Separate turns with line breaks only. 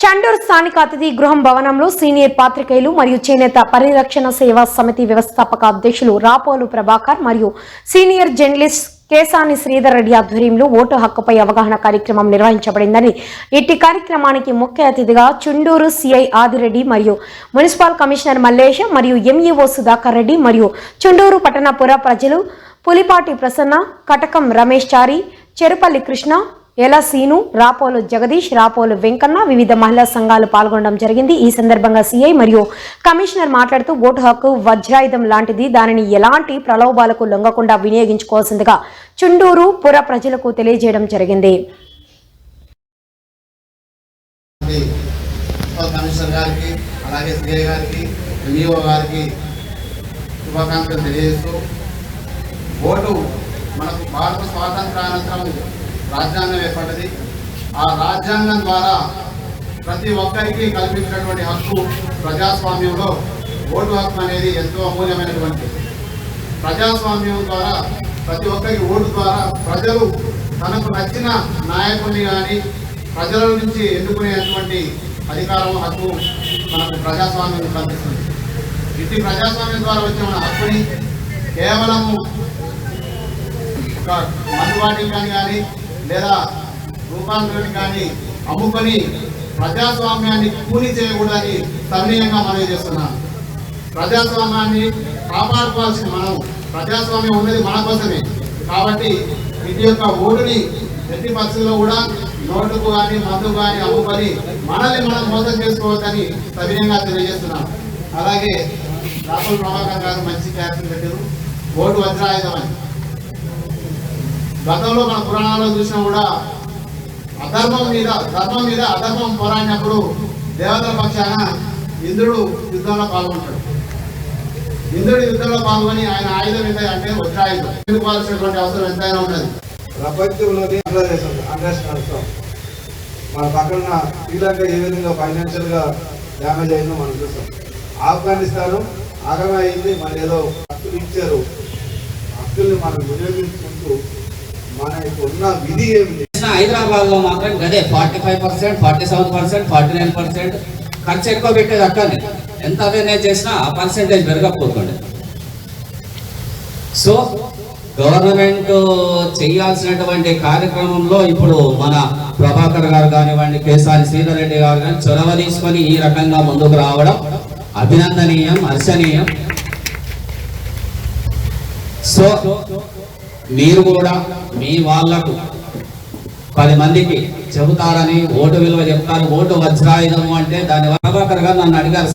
చండూరు స్థానిక అతిథి గృహం భవనంలో సీనియర్ పాత్రికేయులు మరియు చేనేత పరిరక్షణ సేవా సమితి వ్యవస్థాపక అధ్యక్షులు రాపోలు ప్రభాకర్ మరియు సీనియర్ జర్నలిస్ట్ కేసాని శ్రీధర్ రెడ్డి ఆధ్వర్యంలో ఓటు హక్కుపై అవగాహన కార్యక్రమం నిర్వహించబడిందని. ఇట్టి కార్యక్రమానికి ముఖ్య అతిథిగా చుండూరు సిఐ ఆదిరెడ్డి మరియు మున్సిపల్ కమిషనర్ మల్లేష మరియు ఎంఈఓ సుధాకర్ రెడ్డి మరియు చుండూరు పట్టణపుర ప్రజలు పులిపాటి ప్రసన్న కటకం రమేష్ చారి చెరుపల్లి కృష్ణ ఎలా సీను? రాపోలు జగదీష్ రాపోలు వెంకన్న వివిధ మహిళా సంఘాలు పాల్గొనడం జరిగింది. ఈ సందర్భంగా సీఐ మరియు కమిషనర్ మాట్లాడుతూ ఓటు హక్కు వజ్రాయుధం లాంటిది దానిని ఎలాంటి ప్రలోభాలకు లొంగకుండా వినియోగించుకోవాల్సిందిగా చుండూరు పుర ప్రజలకు తెలియజేయడం జరిగింది.
కమిషనర్ గారికి అలాగే సిఐ గారికి గారికి శుభాకాంక్షలు తెలియజేస్తూ ఓటు మనకు భారత స్వాతంత్రానంతరం రాజ్యాంగం ఏర్పడ్డది. ఆ రాజ్యాంగం ద్వారా ప్రతి ఒక్కరికి కల్పించినటువంటి హక్కు ప్రజాస్వామ్యంలో ఓటు హక్కు అనేది ఎంతో అమూల్యమైనటువంటి. ప్రజాస్వామ్యం ద్వారా ప్రతి ఒక్కరికి ఓటు ద్వారా ప్రజలు తనకు నచ్చిన నాయకుడిని కానీ ప్రజల నుంచి ఎన్నుకునేటువంటి అధికారం హక్కు మనకు ప్రజాస్వామ్యం కల్పిస్తుంది. ఇది ప్రజాస్వామ్యం ద్వారా వచ్చే మన హక్కుని కేవలము ఒక కానీ కానీ లేదా రూపాంతరానికి కానీ అమ్ముకొని ప్రజాస్వామ్యాన్ని కూలీ చేయకూడదని సవినీయంగా మనవి చేస్తున్నాను. ప్రజాస్వామ్యాన్ని కాపాడుకోవాల్సిన మనం ప్రజాస్వామ్యం ఉన్నది మన కోసమే. కాబట్టి ఇది యొక్క ఓటుని ప్రతి పక్షుల్లో కూడా నోటుకు కానీ మందు కానీ అమ్ముకొని మనల్ని మనం మోసం చేసుకోవద్దని సవినయంగా తెలియజేస్తున్నాం అలాగే రాహుల్ ప్రభాకర్ గారు మంచి క్యాప్షన్ పెట్టారు. ఓటు వజ్రాయుధం అని గతంలో మన పురాణాల్లో చూసినా కూడా అధర్మం మీద ధర్మం మీద అధర్మం పోరాడినప్పుడు దేవతల పక్షాన ఇంద్రుడు యుద్ధంలో పాల్గొంటాడు. ఇంద్రుడు యుద్ధంలో పాల్గొని ఆయన ఆయుధం ఎంత అంటే వజ్రాయుధం. ఎదుర్కోవాల్సినటువంటి అవసరం ఎంతైనా ఉన్నది.
ప్రపంచంలోని ఆంధ్రదేశం ఆంధ్రదేశం నడుస్తాం మన పక్కన శ్రీలంక ఏ విధంగా ఫైనాన్షియల్గా డ్యామేజ్ అయిందో మనం చూస్తాం. ఆఫ్ఘనిస్తాను ఆగమే అయింది మన ఏదో హక్కులు ఇచ్చారు. హక్కుల్ని మనం వినియోగించుకుంటూ మన ఉన్న విధి ఏమిటి
హైదరాబాద్లో మాత్రం గదే forty five percent forty seven percent forty nine percent ఖర్చు ఎక్కువ పెట్టేది అక్కడనే ఎంత అవేర్నెస్ చేసినా ఆ పర్సెంటేజ్ పెరగకపోతుండే. సో గవర్నమెంట్ చేయాల్సినటువంటి కార్యక్రమంలో ఇప్పుడు మన ప్రభాకర్ గారు కానివ్వండి కేసాని శ్రీధర్ రెడ్డి గారు కానీ చొరవ తీసుకొని ఈ రకంగా ముందుకు రావడం అభినందనీయం హర్షణీయం. సో మీరు కూడా మీ వాళ్ళకు పది మందికి చెబుతారని ఓటు విలువ చెప్తారు. ఓటు వజ్రాయుధము అంటే దాని ప్రభాకర్ గారు నన్ను అడిగారు